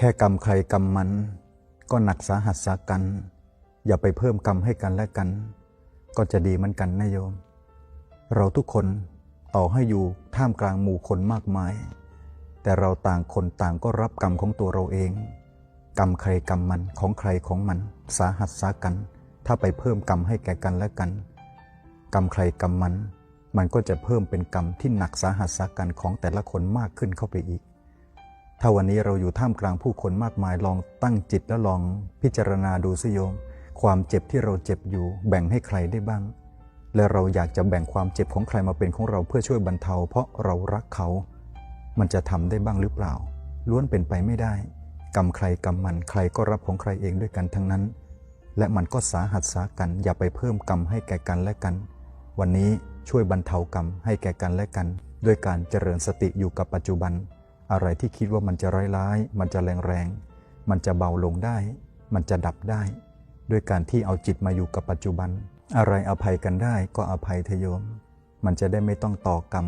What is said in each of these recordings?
แค่กรรมใครกรรมมัน ก็หนักสาหัสสากัน อย่าไปเพิ่มกรรมให้กันและกัน ก็จะดีเหมือนกันนะโยม เราทุกคนต่อให้อยู่ท่ามกลางหมู่คนมากมาย แต่เราต่างคนต่างก็รับกรรมของตัวเราเอง กรรมใครกรรมมันของใครของมัน สาหัสสากัน ถ้าไปเพิ่มกรรมให้แก่กันและกัน กรรมใครกรรมมัน มันก็จะเพิ่มเป็นกรรมที่หนักสาหัสสากันของแต่ละคนมากขึ้นเข้าไปอีก ถ้าวันนี้เราอยู่ท่ามกลางผู้คนมากมายลองตั้งจิตแล้วลองพิจารณาดูสิโยม ความเจ็บที่เราเจ็บอยู่ แบ่งให้ใครได้บ้าง และเราอยากจะแบ่งความเจ็บของใครมาเป็นของเราเพื่อช่วยบรรเทา เพราะเรารักเขา มันจะทำได้บ้างหรือเปล่า ล้วนเป็นไปไม่ได้ กรรมใครกรรมมันใครก็รับของใครเองด้วยกันทั้งนั้น และมันก็สาหัสสากัน อย่าไปเพิ่มกรรมให้แก่กันและกัน วันนี้ช่วยบรรเทากรรมให้แก่กันและกัน ด้วยการเจริญสติอยู่กับปัจจุบัน อะไรที่คิดว่ามันจะร้ายๆมันจะแรงๆ มันจะเบาลงได้ มันจะดับได้ ด้วยการที่เอาจิตมาอยู่กับปัจจุบัน อะไรอภัยกันได้ก็อภัยเทโยม มันจะได้ไม่ต้องต่อกรรม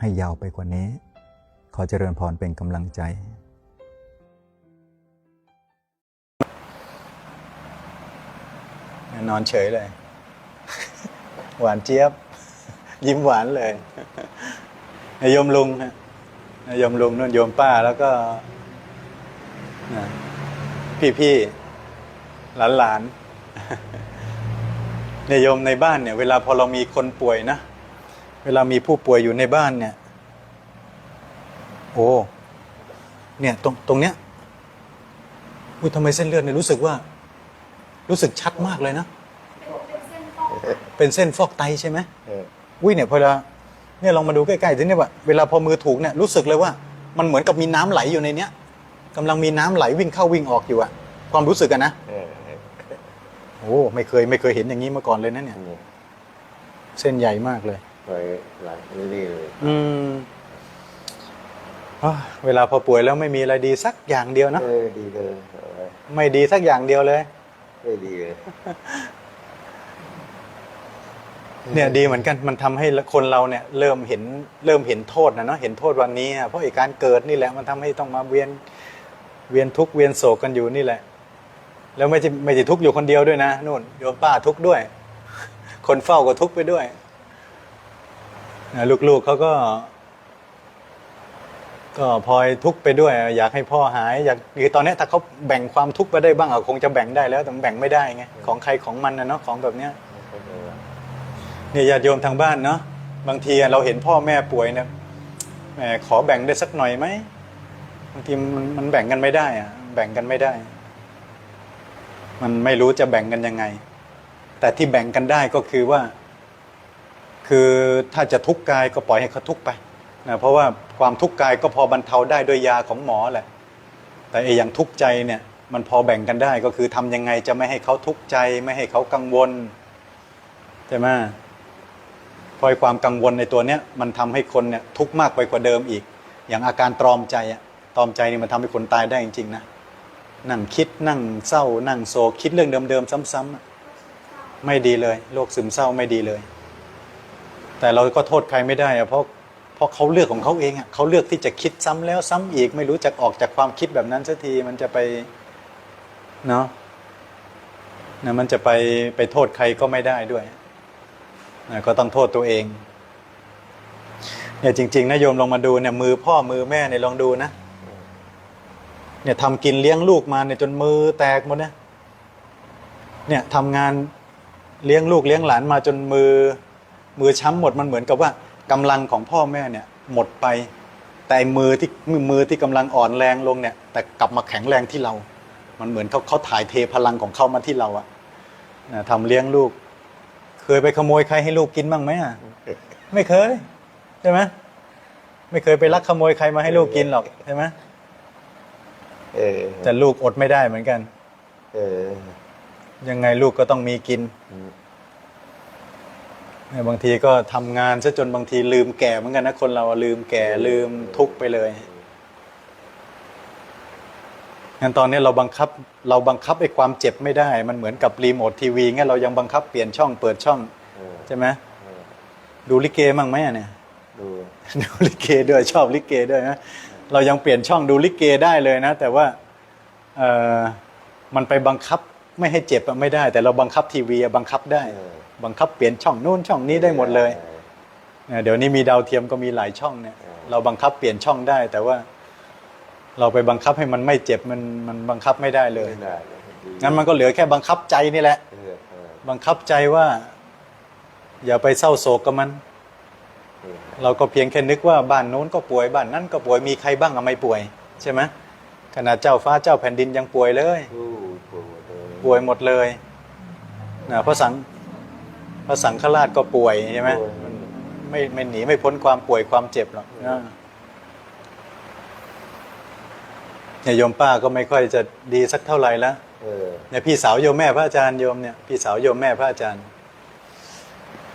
ให้ยาวไปกว่านี้ ขอเจริญพรเป็นกำลังใจ นอนเฉยเลย หวานเจี๊ยบ ยิ้มหวานเลยโยมลุงฮะ โยมลุงนู่นโยมป้าแล้วก็พี่พี่หลานหลานๆเนี่ยโยมในบ้านเนี่ย เวลาพอเรามีคนป่วยนะเวลามีผู้ป่วยอยู่ในบ้านเนี่ย โอ้เนี่ยตรงตรงเนี้ยอุ้ยทำไมเส้นเลือดเนี่ยรู้สึกว่า รู้สึกชัดมากเลยนะ เป็นเส้นฟอกไตใช่ไหมเอออุ้ยเนี่ยพอเรา เนี่ยลองมาดูใกล้ๆสิเนี่ยว่าเวลาพอมือถูกเนี่ยรู้สึกเลยว่า มันเหมือนกับมีน้ำไหลอยู่ในเนี้ยกำลังมีน้ำไหลวิ่งเข้าวิ่งออกอยู่อะความรู้สึกอะนะเออเออโอ้ไม่เคยไม่เคยเห็นอย่างนี้มาก่อนเลยนะเนี่ยนี่เส้นใหญ่มากเลยไว้หลังนี่เลยอืมอ้าวเวลาพอป่วยแล้วไม่มีอะไรดีสักอย่างเดียวนะเออดีเลยเอาไว้ไม่ดีสักอย่างเดียวเลยเออดีเลย เนี่ยดีเหมือนกันมันทำให้คนเราเนี่ยเริ่มเห็นเริ่มเห็นโทษนะเนาะเห็นโทษวันนี้อะเพราะไอ้การเกิดนี่แหละมันทำให้ต้องมาเวียนเวียนทุกข์เวียนโศกกันอยู่นี่แหละ แล้วไม่ใช่ไม่ใช่ทุกข์อยู่คนเดียวด้วยนะนู่นโยมป้าทุกข์ด้วย คนเฝ้าก็ทุกข์ไปด้วยนะลูกๆเขาก็ ก็พลอยทุกข์ไปด้วย อยากให้พ่อหาย อยากคือตอนเนี้ยถ้าเขาแบ่งความทุกข์ไปได้บ้างอะคงจะแบ่งได้แล้วแต่มันแบ่งไม่ได้ไงของใครของมันนะเนาะของแบบเนี้ย เนี่ยญาติโยมทางบ้านเนาะบางทีเราเห็นพ่อแม่ป่วยเนี่ยแหมขอแบ่งได้สักหน่อยไหมบางทีมันมันแบ่งกันไม่ได้อะแบ่งกันไม่ได้ มันไม่รู้จะแบ่งกันยังไง แต่ที่แบ่งกันได้ก็คือว่า คือถ้าจะทุกข์กายก็ปล่อยให้เขาทุกข์ไปนะเพราะว่าความทุกข์กายก็พอบรรเทาได้ด้วยยาของหมอแหละ แต่ไอ้อย่างทุกข์ใจเนี่ย มันพอแบ่งกันได้ก็คือทำยังไงจะไม่ให้เขาทุกข์ใจ ไม่ให้เขากังวลใช่ไหม พราะไอ้ความกังวลในตัวเนี้ยมันทำให้คนเนี่ยทุกข์มากไปกว่าเดิมอีก อย่างอาการตรอมใจอะตรอมใจนี่มันทำให้คนตายได้จริงๆนะนั่งคิดนั่งเศร้า นั่งโศกคิดเรื่องเดิมๆซ้ำๆไม่ดีเลยโรคซึมเศร้าไม่ดีเลย แต่เราก็โทษใครไม่ได้อะเพราะเพราะเขาเลือกของเขาเองอะเขาเลือกที่จะคิดซ้ำแล้วซ้ำอีก ไม่รู้จักออกจากความคิดแบบนั้นสักทีมันจะไปเนาะนะมันจะไปไปโทษใครก็ไม่ได้ด้วย นะก็ต้องโทษตัวเองเนี่ยจริงๆนะโยมลองมาดูเนี่ยมือพ่อมือแม่เนี่ยลองดูนะเนี่ยทำกินเลี้ยงลูกมาเนี่ยจนมือแตกหมดเนี่ยเนี่ยทำงานเลี้ยงลูกเลี้ยงหลานมาจนมือ มือช้ำหมดมันเหมือนกับว่ากำลังของพ่อแม่เนี่ย หมดไป แต่มือที่มือที่กำลังอ่อนแรงลงเนี่ย แต่กลับมาแข็งแรงที่เรา มันเหมือนเขาเขาถ่ายเทพลังของเขามาที่เราอะทำเลี้ยงลูก เคยไปขโมยใครให้ลูกกินบ้างไหมอะไม่เคยใช่ไหมไม่เคยไปลักขโมยใครมาให้ลูกกินหรอกใช่ไหมเออแต่ลูกอดไม่ได้เหมือนกัน เออ ยังไงลูกก็ต้องมีกินเนี่ยบางทีก็ทำงานซะจนบางทีลืมแก่เหมือนกันนะคนเราอะลืมแก่ลืมทุกข์ไปเลย งั้นตอนนี้เราบังคับเราบังคับไอ้ความเจ็บไม่ได้ มันเหมือนกับรีโมททีวีงั้นเรายังบังคับเปลี่ยนช่องเปิดช่องเออใช่ไหมเออดูลิเกมั่งไหมอะเนี่ยดูดูลิเกด้วยชอบลิเกด้วยนะเรายังเปลี่ยนช่องดูลิเกได้เลยนะ แต่ว่าเอ่อมันไปบังคับไม่ให้เจ็บอะไม่ได้ แต่เราบังคับทีวีอะบังคับได้เออบังคับเปลี่ยนช่องนู้นช่องนี้ได้หมดเลยเนี่ยเดี๋ยวนี้มีดาวเทียมก็มีหลายช่องเนี่ยเออเราบังคับเปลี่ยนช่องได้แต่ว่า เราไปบังคับให้มันไม่เจ็บมันมันบังคับไม่ได้เลย ไม่ได้เลยดีงั้นมันก็เหลือแค่บังคับใจนี่แหละ เออเออบังคับใจว่า อย่าไปเศร้าโศกกับมัน เออเราก็เพียงแค่นึกว่าบ้านโน้นก็ป่วยบ้านนั้นก็ป่วยมีใครบ้างอะไม่ป่วย ใช่ไหมขนาดเจ้าฟ้าเจ้าแผ่นดินยังป่วยเลยผู้ป่วยเลยป่วยหมดเลยนะพระสังพระสังฆราชก็ป่วยใช่ไหมป่วยมันไม่ไม่หนีไม่พ้นความป่วยความเจ็บหรอกนะ เนี่ยโยมป้าก็ไม่ค่อยจะดีสักเท่าไหร่แล้วเออเนี่ยพี่สาวโยมแม่พระอาจารย์โยมเนี่ยพี่สาวโยมแม่พระอาจารย์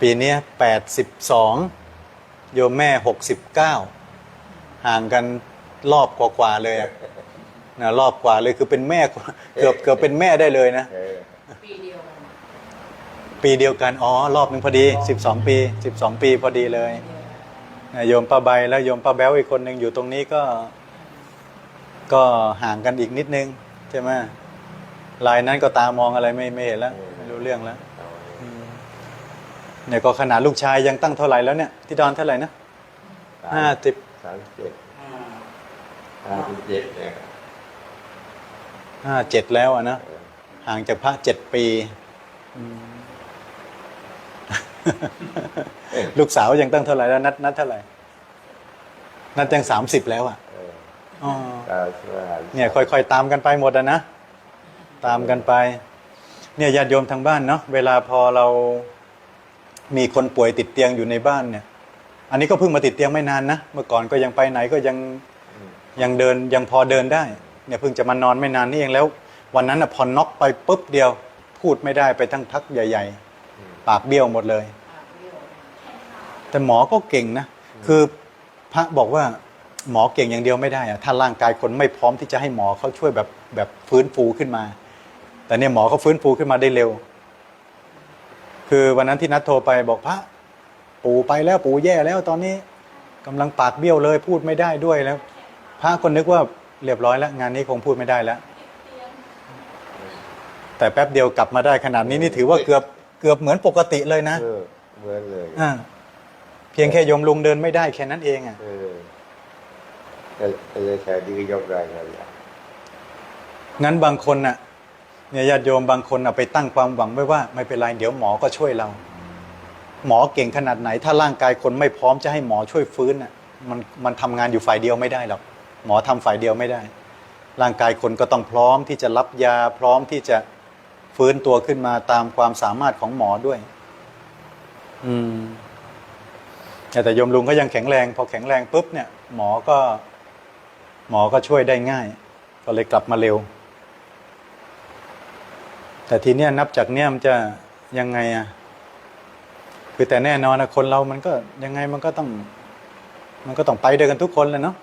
ปีเนี้แปดสิบสองโยมแม่หกสิบเก้าห่างกันรอบกว่าๆเลยอะนะรอบกว่าเลยคือเป็นแม่กว่าเกือบเกือบเป็นแม่ได้เลยนะ เออปีเดียวกันปีเดียวกันอ๋อรอบหนึ่งพอดีสิบสองปีสิบสองปีพอดีเลยนะโยมป้าใบแล้วโยมป้าแบ้วอีกคนหนึ่งอยู่ตรงนี้ก็ ก็ห่างกันอีกนิดนึงใช่ไหมลายนั้นก็ตามองอะไรไม่ไม่เห็นแล้วไม่รู้เรื่องแล้วเอาเลยอืมเนี่ยก็ขนาดลูกชายยังตั้งเท่าไหร่แล้วเนี่ยที่ดอนเท่าไหร่นะห้าสิบสามสิบเจ็ดห้าสิบเจ็ดเนี่ยห้าเจ็ดแล้วอะนะเออห่างจากพระเจ็ดปีอืมลูกสาวยังตั้งเท่าไหร่แล้วนัดนัดเท่าไหร่นัดยังสามสิบแล้วอะเอออ๋อเก้าสิบห้าเนี่ยค่อยๆตามกันไปหมดอะนะ ตามกันไป เนี่ยญาติโยมทางบ้านเนาะเวลาพอเรามีคนป่วยติดเตียงอยู่ในบ้านเนี่ย อันนี้ก็เพิ่งมาติดเตียงไม่นานนะเมื่อก่อนก็ยังไปไหนก็ยังอืมยังเดินยังพอเดินได้ เนี่ยเพิ่งจะมานอนไม่นานนี่เองแล้ว วันนั้นอะพอน็อกไปปุ๊บเดียว พูดไม่ได้ไปทั้งพักใหญ่ ๆ ปากเบี้ยวหมดเลยปากเบี้ยวแต่หมอก็เก่งนะ คือพระบอกว่า หมอเก่งอย่างเดียวไม่ได้อะถ้าร่างกายคนไม่พร้อมที่จะให้หมอเขาช่วยแบบแบบฟื้นฟูขึ้นมา แต่เนี่ยหมอเขาฟื้นฟูขึ้นมาได้เร็ว คือวันนั้นที่นัดโทรไปบอกพระปู่ไปแล้วปู่แย่แล้วตอนนี้กำลังปากเบี้ยวเลยพูดไม่ได้ด้วยแล้ว พระคนนึกว่าเรียบร้อยแล้วงานนี้คงพูดไม่ได้แล้ว แต่แป๊บเดียวกลับมาได้ขนาดนี้นี่ถือว่าเกือบเกือบเหมือนปกติเลยนะเออเหมือนเลยอ่าเพียงแค่โยมลุงเดินไม่ได้แค่นั้นเองอะ เออแต่แต่แค่ดีก็ยกได้กันละงั้นบางคนน่ะเนี่ยญาติโยมบางคนน่ะไปตั้งความหวังไว้ว่า ไม่เป็นไรเดี๋ยวหมอก็ช่วยเรา หมอเก่งขนาดไหน ถ้าร่างกายคนไม่พร้อมจะให้หมอช่วยฟื้นน่ะมันมันทำงานอยู่ฝ่ายเดียวไม่ได้หรอกหมอทำฝ่ายเดียวไม่ได้ ร่างกายคนก็ต้องพร้อมที่จะรับยาพร้อมที่จะฟื้นตัวขึ้นมาตามความสามารถของหมอด้วย อืมแต่โยมลุงก็ยังแข็งแรง พอแข็งแรงปุ๊บเนี่ย หมอก็ หมอก็ช่วยได้ง่าย ก็เลยกลับมาเร็ว แต่ทีเนี้ยนับจากเนี้ยมันจะยังไงอะคือแต่แน่นอนนะคนเรามันก็ยังไงมันก็ต้อง มันก็ต้องไปด้วยกันทุกคนแหละเนาะ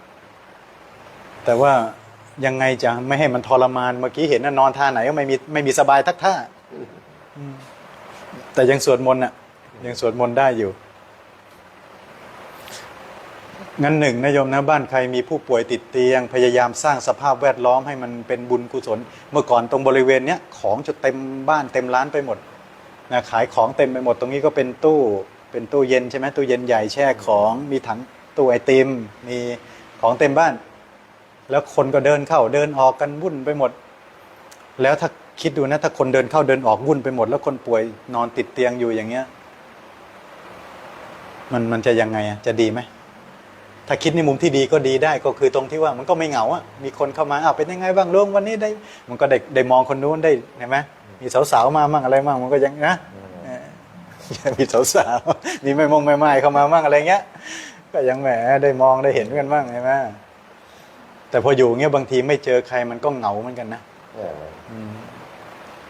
แต่ว่ายังไงจะไม่ให้มันทรมานเมื่อกี้เห็นนะนอนท่าไหนก็ไม่มีไม่มีสบายทักท่าแต่ยังสวดมนต์อะ ยังสวดมนต์ได้อยู่ งั้นหนึ่งนะโยมนะบ้านใครมีผู้ป่วยติดเตียง พยายามสร้างสภาพแวดล้อมให้มันเป็นบุญกุศล เมื่อก่อนตรงบริเวณเนี้ยของจะเต็มบ้านเต็มร้านไปหมดนะขายของเต็มไปหมดตรงนี้ก็เป็นตู้เป็นตู้เย็นใช่ไหมตู้เย็นใหญ่แช่ของมีถังตู้ไอติม มีของเต็มบ้าน แล้วคนก็เดินเข้าเดินออกกันวุ่นไปหมด แล้วถ้าคิดดูนะถ้าคนเดินเข้าเดินออกวุ่นไปหมด แล้วคนป่วยนอนติดเตียงอยู่อย่างเงี้ย มันมันจะยังไงอะจะดีไหม ถ้าคิดในมุมที่ดีก็ดีได้ก็คือตรงที่ว่ามันก็ไม่เหงาอะมีคนเข้ามาอ้าวเป็นยังไงบ้างลุงวันนี้ได้ มันก็ได้ได้มองคนนู้นได้เห็นไหมมีสาวๆมามั่งอะไรมั่งมันก็ยังนะเออมีสาวๆมีไม่มงไม่ไม้เข้ามามั่งอะไรเงี้ย ก็ยังแหมได้มองได้เห็นกันบ้างเห็นไหมแต่พออยู่เงี้ยบางทีไม่เจอใครมันก็เหงาเหมือนกันนะเออ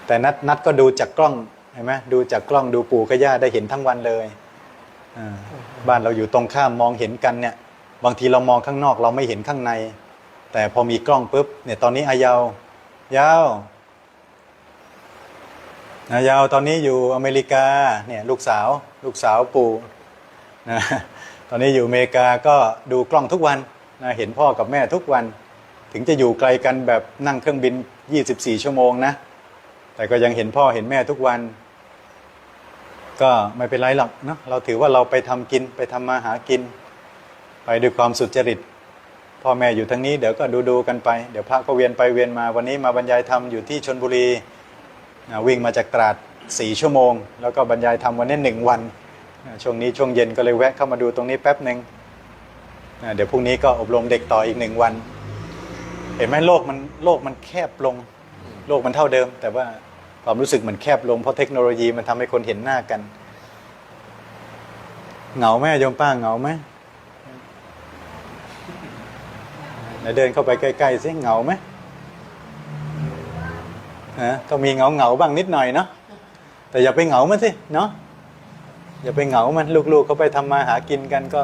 แต่นัดนัดก็ดูจากกล้องเห็นไหมดูจากกล้องดูปู่กับย่าได้เห็นทั้งวันเลยอ่าบ้านเราอยู่ตรงข้ามมองเห็นกันเนี่ย บางทีเรามองข้างนอกเราไม่เห็นข้างใน แต่พอมีกล้องปุ๊บเนี่ยตอนนี้อายาวยาวอายาวตอนนี้อยู่อเมริกาเนี่ยลูกสาว ลูกสาวปู่นะตอนนี้อยู่อเมริกาก็ดูกล้องทุกวันนะเห็นพ่อกับแม่ทุกวัน ถึงจะอยู่ไกลกันแบบนั่งเครื่องบิน 24 ชั่วโมงนะ แต่ก็ยังเห็นพ่อเห็นแม่ทุกวัน ก็ไม่เป็นไรหรอกเนอะเราถือว่าเราไปทำกินไปทำมาหากิน ไปด้วยความสุจริต พ่อแม่อยู่ทั้งนี้เดี๋ยวก็ดูดูๆกันไป เดี๋ยวพระก็เวียนไปเวียนมาวันนี้มาบรรยายธรรมอยู่ที่ชนบุรีวิ่งมาจากตราดสี่ชั่วโมง แล้วก็บรรยายธรรมวันนี้หนึ่งวันช่วงนี้ช่วงเย็นก็เลยแวะเข้ามาดูตรงนี้แป๊บหนึ่งเดี๋ยวพรุ่งนี้ก็อบรมเด็กต่ออีกหนึ่งวัน เห็นไหมโลกมันโลกมันแคบลง โลกมันเท่าเดิม แต่ว่าความรู้สึกมันแคบลงเพราะเทคโนโลยีมันทำให้คนเห็นหน้ากัน เหงาไหมโยมป้าเหงาไหมไหน เดินเข้าไปใกล้ๆสิเหงาไหมฮะก็มีเหงาเหงาๆบ้างนิดหน่อยเนาะแต่อย่าไปเหงามันสิเนาะอย่าไปเหงามันลูกๆเขาไปทำมาหากินกันก็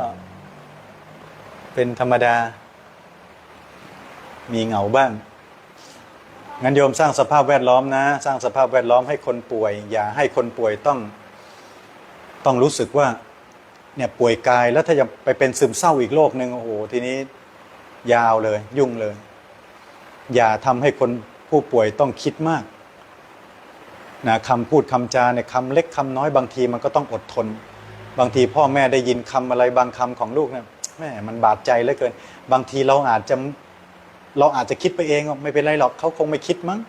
เป็นธรรมดา มีเหงาบ้างงั้นโยมสร้างสภาพแวดล้อมนะ สร้างสภาพแวดล้อมให้คนป่วย อย่าให้คนป่วยต้อง ต้องรู้สึกว่า เนี่ยป่วยกายแล้วถ้าจะไปเป็นซึมเศร้าอีกโรคหนึ่งโอ้โหทีนี้ ยาวเลย ยุ่งเลย อย่าทำให้คนผู้ป่วยต้องคิดมากนะคำพูดคำจาเนี่ยคำเล็กคำน้อยบางทีมันก็ต้องอดทน บางทีพ่อแม่ได้ยินคำอะไรบางคำของลูกเนี่ยแม่มันบาดใจเหลือเกิน บางทีเราอาจจะเราอาจจะคิดไปเองว่าไม่เป็นไรหรอกเขาคงไม่คิดมั้ง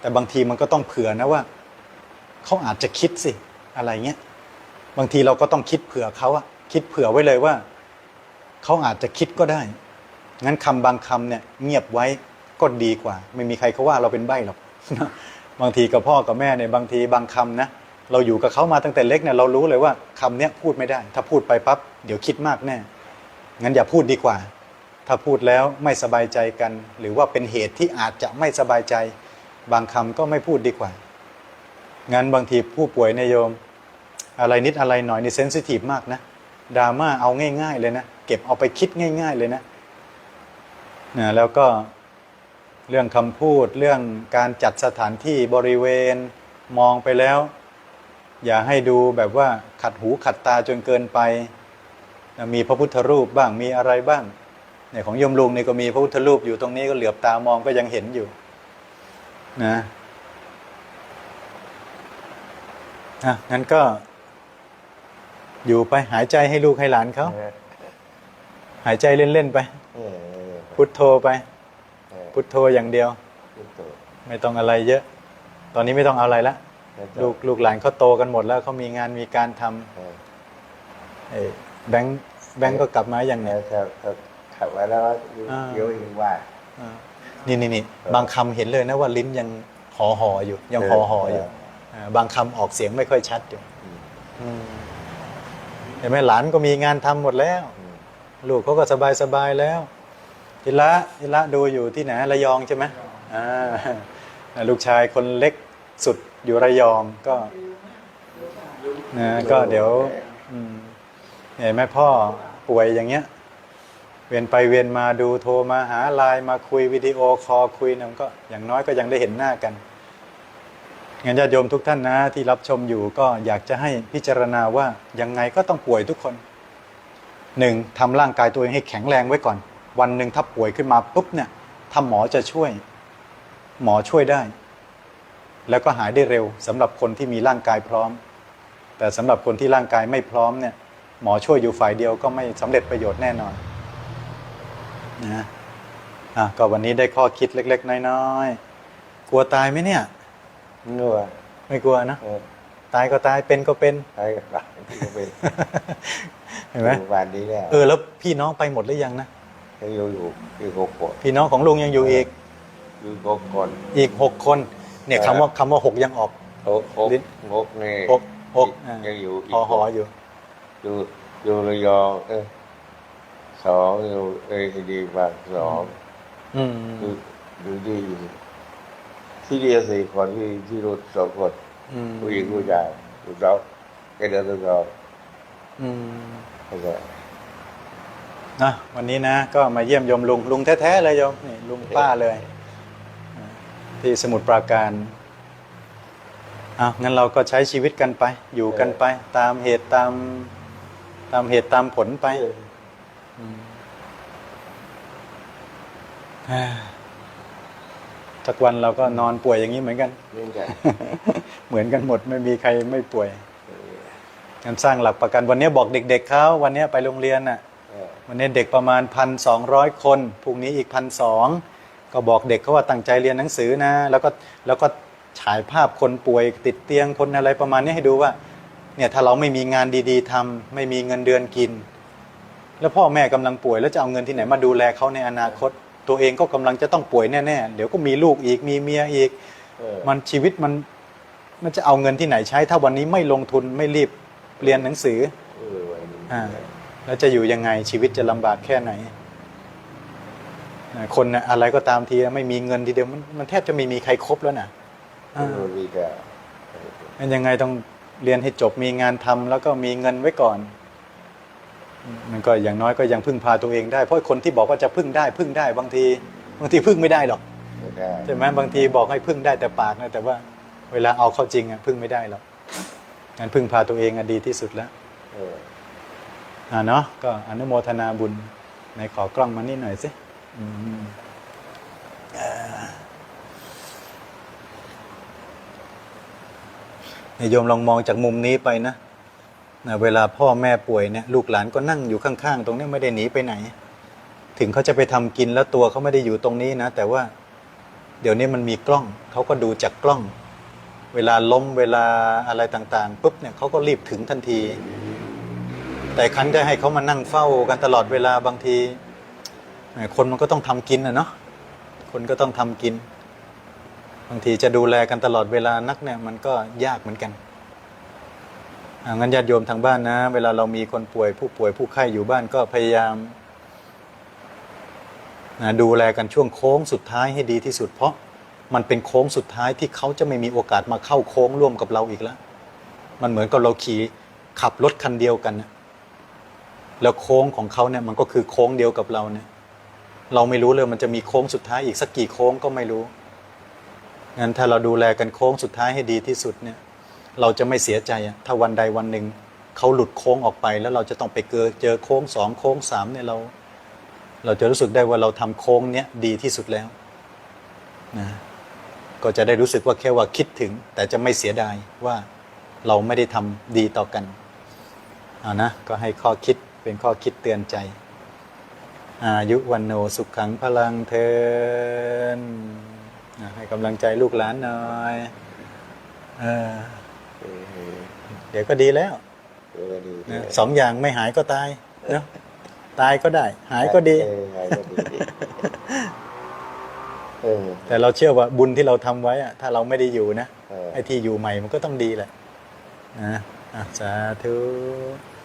แต่บางทีมันก็ต้องเผื่อนะว่าเขาอาจจะคิดสิอะไรเงี้ยบางทีเราก็ต้องคิดเผื่อเขาอะคิดเผื่อไว้เลยว่าเขาอาจจะคิดก็ได้ งั้นคำบางคำเนี่ยเงียบไว้ก็ดีกว่า ไม่มีใครเขาว่าเราเป็นใบ้หรอกบางทีกับพ่อกับแม่เนี่ยบางทีบางคำนะเราอยู่กับเขามาตั้งแต่เล็กเนี่ยเรารู้เลยว่าคำเนี้ยพูดไม่ได้ ถ้าพูดไปปั๊บเดี๋ยวคิดมากแน่งั้นอย่าพูดดีกว่า ถ้าพูดแล้วไม่สบายใจกัน หรือว่าเป็นเหตุที่อาจจะไม่สบายใจ บางคำก็ไม่พูดดีกว่า งั้นบางทีผู้ป่วยเนยโยม อะไรนิดอะไรหน่อยนี่เซนซิทีฟมากนะดราม่าเอาง่าย ๆ เลยนะ เก็บเอาไปคิดง่าย ๆ เลยนะ นะแล้วก็เรื่องคำพูดเรื่องการจัดสถานที่บริเวณมองไปแล้ว อย่าให้ดูแบบว่าขัดหูขัดตาจนเกินไปนะมีพระพุทธรูปบ้างมีอะไรบ้างเนี่ยของโยมลุงนี่ก็มีพระพุทธรูปอยู่ตรงนี้ก็เหลือบตามองก็ยังเห็นอยู่นะอะงั้นก็ อยู่ไปหายใจให้ลูกให้หลานเขาเออหายใจเล่น ๆ ไปเออเออ พุทโธไป เออพุทโธอย่างเดียว พุทโธไม่ต้องอะไรเยอะ ตอนนี้ไม่ต้องเอาอะไรละแล้วลูกลูกหลานเขาโตกันหมดแล้วเขามีงานมีการทำเออเอ้ยแบงค์แบงค์ก็กลับมาอย่างเนี้แล้ยวถ้าถ้าขับมาแล้วก็อ่าเดี๋ยวอีกว่า อ่านี่นี่นี่บางคำเห็นเลยนะว่าลิ้นยังห่อห่ออยู่ ยังห่อห่ออยู่อ่าบางคำออกเสียงไม่ค่อยชัดอยู่อืมอืมเห็นไหมหลานก็มีงานทำหมดแล้ว อืมลูกเขาก็สบายสบายแล้ว ทิละทิละดูอยู่ที่ไหนระยองใช่ไหมอ่าลูกชายคนเล็กสุดอยู่ระยองก็นะก็เดี๋ยวอืมเห็นไหมพ่อป่วยอย่างเงี้ย เวียนไปเวียนมาดูโทรมาหาไลน์มาคุยวิดีโอคอลคุยนะมันก็อย่างน้อยก็ยังได้เห็นหน้ากันงั้นญาติโยมทุกท่านนะที่รับชมอยู่ก็อยากจะให้พิจารณาว่ายังไงก็ต้องป่วยทุกคนหนึ่งทำร่างกายตัวเองให้แข็งแรงไว้ก่อน วันหนึ่งถ้าป่วยขึ้นมาปุ๊บเนี่ยถ้าหมอจะช่วย หมอช่วยได้ แล้วก็หายได้เร็วสำหรับคนที่มีร่างกายพร้อม แต่สำหรับคนที่ร่างกายไม่พร้อมเนี่ยหมอช่วยอยู่ฝ่ายเดียวก็ไม่สำเร็จประโยชน์แน่นอนนะอะก็วันนี้ได้ข้อคิดเล็ก ๆ น้อยๆกลัวตายไหมเนี่ยนัวไม่กลัวนะเออตายก็ตายเป็นก็เป็นใช่ครับที่ก็เป็นเห็นไหมอยู่บ้านนี้แล้วเออแล้วพี่น้องไปหมดหรือยังนะ ยังอยู่อยู่อยู่หกคนพี่น้องของลุงยังอยู่อีกอยู่หกคนอีกหกคน เนี่ยเออคำว่าคำว่าหกยังออกหกหกลิ้นหกนี่หกหกอ่ายังอยู่กหอหออยู่อยู่อยู่ระยองเออสองอยู่เอ้ยดีมากสองอืมอยู่อยู่ที่ที่เรียนสี่คนที่ที่รถสองคนอืมผู้หญิงผู้ชายผู้สาวแกเดินตัวสองอืมเข้าใจ นะวันนี้นะก็มาเยี่ยมโยมลุงลุงแท้ๆเลยโยมนี่ลุงป้าเลยอ่าที่สมุทรปราการอะงั้นเราก็ใช้ชีวิตกันไป อยู่กันไป ตามเหตุตามตามเหตุตามผลไปอืมอ่าสักวันเราก็นอนป่วยอย่างนี้เหมือนกัน เหมือนกัน เหมือนกันหมดไม่มีใครไม่ป่วยงั้นสร้างหลักประกันวันนี้บอกเด็ก ๆเขาวันนี้ไปโรงเรียนน่ะเออ วันนี้เด็กประมาณพันสองร้อยคนพรุ่งนี้อีกพันสองก็บอกเด็กเขาว่าตั้งใจเรียนหนังสือนะ แล้วก็แล้วก็ฉายภาพคนป่วยติดเตียงคนอะไรประมาณนี้ให้ดูว่าเนี่ยถ้าเราไม่มีงานดีๆทำไม่มีเงินเดือนกิน แล้วพ่อแม่กำลังป่วยแล้วจะเอาเงินที่ไหนมาดูแลเขาในอนาคต ตัวเองก็กำลังจะต้องป่วยแน่ๆเดี๋ยวก็มีลูกอีกมีเมียอีกเออมันชีวิตมันมันจะเอาเงินที่ไหนใช้ ถ้าวันนี้ไม่ลงทุนไม่รีบเรียนหนังสือเออวันนี้อ่า แล้วจะอยู่ยังไงชีวิตจะลำบากแค่ไหนอ่าคนน่ะอะไรก็ตามทีไม่มีเงินทีเดียวมันมันแทบจะไม่มีใครครบแล้วนะเออ่าอมีแต่มันยังไงต้องเรียนให้จบมีงานทำแล้วก็มีเงินไว้ก่อน มันก็อย่างน้อยก็ยังพึ่งพาตัวเองได้เพราะคนที่บอกว่าจะพึ่งได้พึ่งได้บางที บางทีพึ่งไม่ได้หรอกไม่ได้ใช่ไหมบางทีบอกให้พึ่งได้แต่ปากนะแต่ว่าเวลาเอาเข้าจริงอะพึ่งไม่ได้หรอกงั้นพึ่งพาตัวเองอะดีที่สุดแล้วเอ่าเนาะก็อนุโมทนาบุญในขอกล้องมานี่หน่อยสิอืมอ่าเนี่ยโยมลองมองจากมุมนี้ไปนะนะเวลาพ่อแม่ป่วยเนี่ยลูกหลานก็นั่งอยู่ข้างๆ ตรงนี้ไม่ได้หนีไปไหน ถึงเขาจะไปทำกินแล้วตัวเขาไม่ได้อยู่ตรงนี้นะ แต่ว่าเดี๋ยวนี้มันมีกล้อง เขาก็ดูจากกล้อง เวลาล้มเวลาอะไรต่างๆปุ๊บเนี่ยเขาก็รีบถึงทันที แต่คันจะให้เขามานั่งเฝ้ากันตลอดเวลาบางที คนมันก็ต้องทำกินนะเนาะคนก็ต้องทำกิน บางทีจะดูแลกันตลอดเวลานักเนี่ยมันก็ยากเหมือนกันงั้นญาติโยมทางบ้านนะ เวลาเรามีคนป่วยผู้ป่วยผู้ไข้อยู่บ้านก็พยายามนะดูแลกันช่วงโค้งสุดท้ายให้ดีที่สุด เพราะมันเป็นโค้งสุดท้ายที่เขาจะไม่มีโอกาสมาเข้าโค้งร่วมกับเราอีกแล้ว มันเหมือนกับเราขี่ขับรถคันเดียวกันนะ แล้วโค้งของเขาเนี่ยมันก็คือโค้งเดียวกับเราเนี่ย เราไม่รู้เลยมันจะมีโค้งสุดท้ายอีกสักกี่โค้งก็ไม่รู้งั้นถ้าเราดูแลกันโค้งสุดท้ายให้ดีที่สุดเนี่ย เราจะไม่เสียใจถ้าวันใดวันหนึ่งเขาหลุดโค้งออกไป แล้วเราจะต้องไปเจอเจอโค้งสองโค้งสามเนี่ยเรา เราจะรู้สึกได้ว่าเราทำโค้งเนี้ยดีที่สุดแล้วนะก็จะได้รู้สึกว่าแค่ว่าคิดถึง แต่จะไม่เสียดายว่าเราไม่ได้ทำดีต่อกันเอานะก็ให้ข้อคิด เป็นข้อคิดเตือนใจ อายุวันโนสุขขังพลังเทินอะให้กำลังใจลูกหลานหน่อยเออเออเดี๋ยวก็ดีแล้วเออดีนะสองอย่างไม่หายก็ตายเนาะตายก็ได้ หายก็ดีเออหายก็ดีเออแต่เราเชื่อว่าบุญที่เราทำไว้อะถ้าเราไม่ได้อยู่นะเออไอ้ที่อยู่ใหม่มันก็ต้องดีแหละนะอะสาธุเ